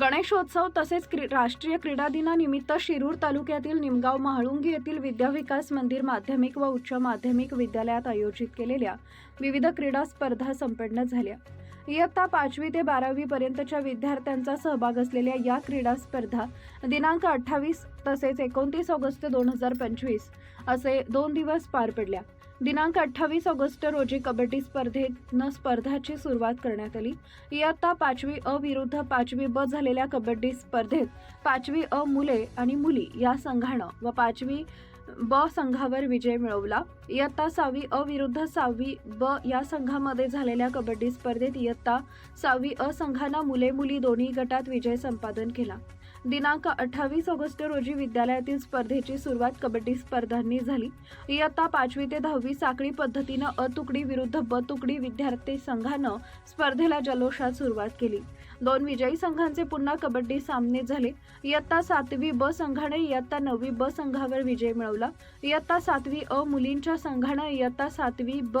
गणेशोत्सव तसेच क्री राष्ट्रीय क्रीडा दिनानिमित्त शिरूर तालुक्यातील निमगाव महाळुंगी येथील विद्याविकास मंदिर माध्यमिक व उच्च माध्यमिक विद्यालयात आयोजित केलेल्या विविध क्रीडा स्पर्धा संपन्न झाल्या. इयत्ता पाचवी ते बारावी पर्यंतच्या विद्यार्थ्यांचा सहभाग असलेल्या या क्रीडा स्पर्धा दिनांक अठ्ठावीस तसेच एकोणतीस ऑगस्ट दोन हजार पंचवीस असे दोन दिवस पार पडल्या. दिनांक अठ्ठावीस ऑगस्ट रोजी कबड्डी स्पर्धेनं स्पर्धाची सुरुवात करण्यात आली. इयत्ता पाचवी अ विरुद्ध पाचवी ब झालेल्या कबड्डी स्पर्धेत पाचवी अ मुले आणि मुली या संघानं व पाचवी ब संघावर विजय मिळवला. इयत्ता सहावी अ विरुद्ध सहावी ब या संघामध्ये झालेल्या कबड्डी स्पर्धेत इयत्ता सहावी अ संघानं मुले मुली दोन्ही गटात विजय संपादन केला. दिनांक अठ्ठावीस ऑगस्ट रोजी विद्यालयातील स्पर्धेची सुरुवात कबड्डी स्पर्धांनी झाली. इयत्ता पाचवी ते दहावी साखळी पद्धतीनं अ तुकडी विरुद्ध ब तुकडी विद्यार्थी संघानं स्पर्धेला जल्लोषात सुरुवात केली. दोन विजयी संघांचे पुन्हा कबड्डी सामने झाले. इयत्ता सातवी ब संघाने इयत्ता नववी ब संघावर विजय मिळवला. इयत्ता सातवी अ मुलींच्या संघानं इयत्ता सातवी ब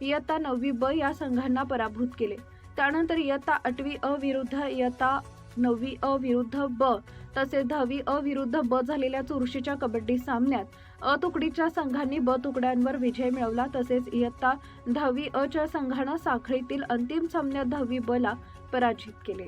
इयत्ता नववी ब या संघांना पराभूत केले. त्यानंतर इयत्ता आठवी अ विरुद्ध इयत्ता नववी अ विरुद्ध ब तसेच दहावी अ विरुद्ध ब झालेल्या चुरशीच्या कबड्डी सामन्यात अ तुकडीच्या संघांनी ब तुकड्यांवर विजय मिळवला. तसेच इयत्ता दहावी अ च्या संघानं साखळीतील अंतिम सामन्यात दहावी ब ला पराजित केले.